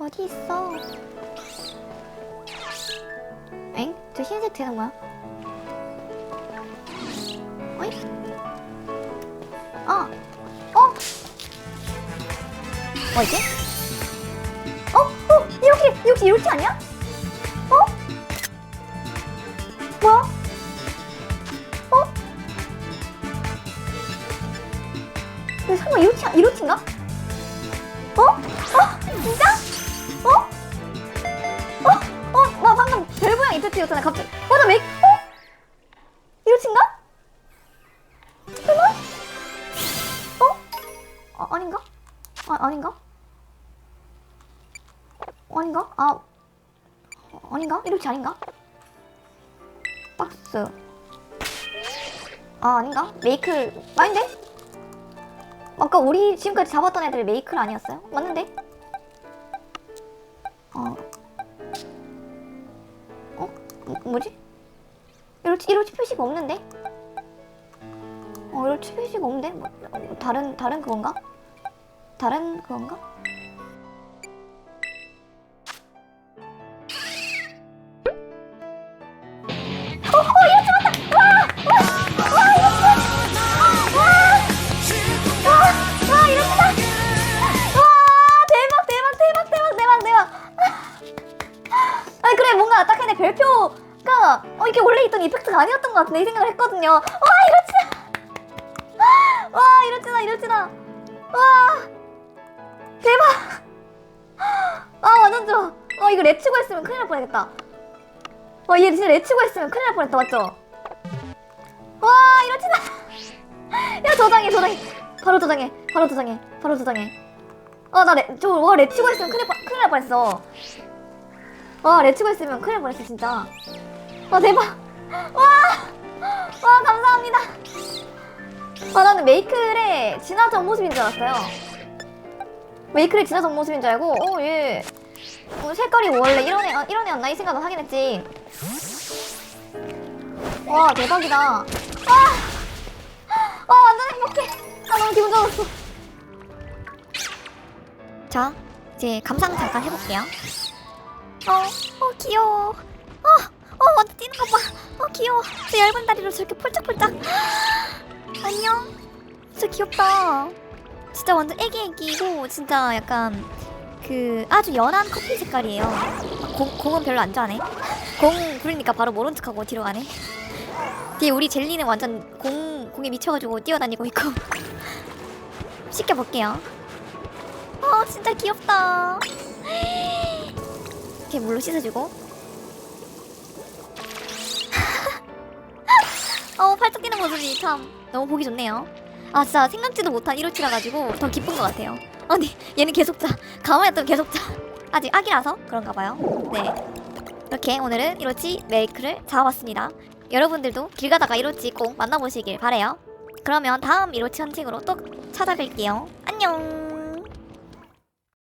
어디 있어? 엥? 저 흰색 되는 거야? 어이? 아, 어? 뭐지? 어? 어? 이렇게, 이렇게, 이렇게 아니야? 어? 뭐야? 어? 이거 설마 이렇게, 이렇게인가? 어? 어? 진짜? 이펙트였잖아 갑자기 어? 나 메이.. 어? 이렇게인가? 설마? 어? 아, 아닌가? 아, 아닌가? 아닌가? 아 어, 아닌가? 이렇게 아닌가? 박스 아 아닌가? 메이클 아닌데? 아까 우리 지금까지 잡았던 애들 메이클 아니었어요? 맞는데? 어. 어? 뭐, 뭐지? 이렇게, 이렇게 표시가 없는데? 어, 이렇게 표시가 없는데? 뭐, 어, 다른, 다른 그건가? 다른 그건가? 그래 뭔가 딱 근데 별표가 어 이게 원래 있던 이펙트가 아니었던 것 같은데 이 생각을 했거든요. 와 이렇지나, 와 이렇지나 이렇지나, 와 대박. 아 완전 좋아. 어 이거 레츠고 했으면 큰일 날 뻔했겠다. 와 얘 진짜 레츠고 했으면 큰일 날 뻔했다 맞죠? 와 이렇지나. 야 저장해 저장해. 바로 저장해. 바로 저장해. 바로 저장해. 아나저와 레츠고 했으면 큰일 뻔- 큰일 날 뻔했어. 와 레츠고 했으면 큰일 날 뻔했어 진짜. 와 대박. 와, 와 감사합니다. 아 나는 메이클의 진화적 모습인 줄 알았어요. 메이클의 진화적 모습인 줄 알고 어얘 어, 색깔이 원래 이런 애 아, 이런 애였나 이 생각을 하긴 했지. 와 대박이다. 와, 와 완전 행복해. 아 너무 기분 좋았어. 자 이제 감상 잠깐 해볼게요 어, 어 귀여워. 어, 어 뛰는 거 봐. 어 귀여워. 저 얇은 다리로 저렇게 폴짝폴짝. 안녕. 진짜 귀엽다. 진짜 완전 애기 애기고 진짜 약간 그 아주 연한 커피 색깔이에요. 공, 공은 별로 안 좋아하네. 공 부르니까 바로 모른 척하고 뒤로 가네. 뒤에 우리 젤리는 완전 공 공에 미쳐가지고 뛰어다니고 있고. 씻겨볼게요. 어 진짜 귀엽다. 이렇게 물로 씻어주고. 어 팔뚝 뛰는 모습이 참 너무 보기 좋네요. 아 진짜 생각지도 못한 1호치라 가지고 더 기쁜 것 같아요. 아니 얘는 계속 자. 가만히 있다면 계속 자. 아직 아기라서 그런가 봐요. 네. 이렇게 오늘은 1호치 메이크를 잡아봤습니다. 여러분들도 길 가다가 1호치 꼭 만나보시길 바래요. 그러면 다음 1호치 헌팅으로 또 찾아뵐게요. 안녕